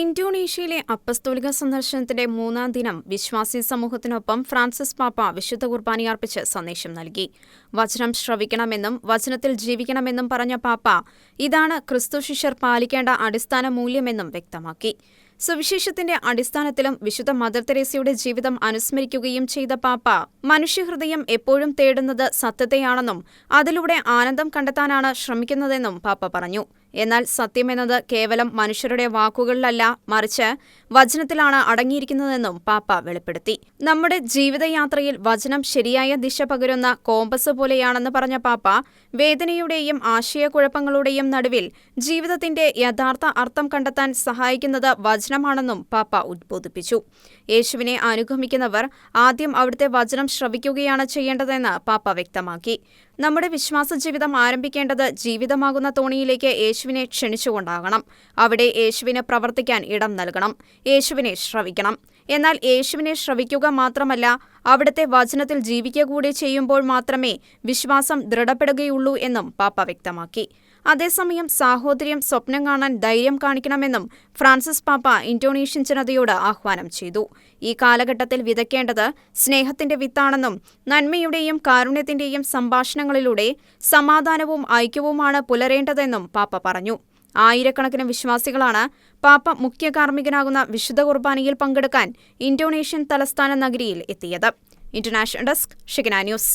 ഇന്തോനേഷ്യയിലെ അപ്പസ്തോലിക സന്ദർശനത്തിന്റെ മൂന്നാം ദിനം വിശ്വാസി സമൂഹത്തിനൊപ്പം ഫ്രാൻസിസ് പാപ്പ വിശുദ്ധ കുർബാനയർപ്പിച്ച് സന്ദേശം നൽകി. വചനം ശ്രവിക്കണമെന്നും വചനത്തിൽ ജീവിക്കണമെന്നും പറഞ്ഞ പാപ്പ ഇതാണ് ക്രിസ്തു ശിഷ്യർ പാലിക്കേണ്ട അടിസ്ഥാന മൂല്യമെന്നും വ്യക്തമാക്കി. സുവിശേഷത്തിന്റെ അടിസ്ഥാനത്തിലും വിശുദ്ധ മദർ തെരേസയുടെ ജീവിതം അനുസ്മരിക്കുകയും ചെയ്ത പാപ്പ മനുഷ്യഹൃദയം എപ്പോഴും തേടുന്നത് സത്യതയാണെന്നും അതിലൂടെ ആനന്ദം കണ്ടെത്താനാണ് ശ്രമിക്കുന്നതെന്നും പാപ്പ പറഞ്ഞു. എന്നാൽ സത്യമെന്നത് കേവലം മനുഷ്യരുടെ വാക്കുകളിലല്ല മറിച്ച് വചനത്തിലാണ് അടങ്ങിയിരിക്കുന്നതെന്നും പാപ്പ വെളിപ്പെടുത്തി. നമ്മുടെ ജീവിതയാത്രയിൽ വചനം ശരിയായ ദിശ പകരുന്ന കോമ്പസ് പോലെയാണെന്ന് പറഞ്ഞ പാപ്പ വേദനയുടെയും ആശയക്കുഴപ്പങ്ങളുടെയും നടുവിൽ ജീവിതത്തിന്റെ യഥാർത്ഥ അർത്ഥം കണ്ടെത്താൻ സഹായിക്കുന്നത് വചനമാണെന്നും പാപ്പ ഉദ്ബോധിപ്പിച്ചു. യേശുവിനെ അനുഗമിക്കുന്നവർ ആദ്യം അവിടുത്തെ വചനം ശ്രവിക്കുകയാണ് ചെയ്യേണ്ടതെന്ന് പാപ്പ വ്യക്തമാക്കി. നമ്മുടെ വിശ്വാസ ജീവിതം ആരംഭിക്കേണ്ടത് ജീവിതമാകുന്ന തോണിയിലേക്ക് യേശുവിനെ ക്ഷണിച്ചുകൊണ്ടാകണം. അവിടെ യേശുവിന് പ്രവർത്തിക്കാൻ ഇടം നൽകണം. യേശുവിനെ ശ്രവിക്കണം. എന്നാൽ യേശുവിനെ ശ്രവിക്കുക മാത്രമല്ല അവിടുത്തെ വചനത്തിൽ ജീവിക്കുക കൂടി ചെയ്യുമ്പോൾ മാത്രമേ വിശ്വാസം ദൃഢപ്പെടുകയുള്ളൂ എന്നും പാപ്പ വ്യക്തമാക്കി. അതേസമയം സാഹോദര്യം സ്വപ്നം കാണാൻ ധൈര്യം കാണിക്കണമെന്നും ഫ്രാൻസിസ് പാപ്പ ഇന്തോനേഷ്യൻ ജനതയോട് ആഹ്വാനം ചെയ്തു. ഈ കാലഘട്ടത്തിൽ വിതയ്ക്കേണ്ടത് സ്നേഹത്തിന്റെ വിത്താണെന്നും നന്മയുടെയും കാരുണ്യത്തിന്റെയും സംഭാഷണങ്ങളിലൂടെ സമാധാനവും ഐക്യവുമാണ് പുലരേണ്ടതെന്നും പാപ്പ പറഞ്ഞു. ആയിരക്കണക്കിന് വിശ്വാസികളാണ് പാപ്പ മുഖ്യ കാർമ്മികനാകുന്ന വിശുദ്ധ കുർബാനയിൽ പങ്കെടുക്കാൻ ഇന്തോനേഷ്യൻ തലസ്ഥാന നഗരിയിൽ എത്തിയത്. ഇന്റർനാഷണൽ ഡെസ്ക് ഷിഗന ന്യൂസ്.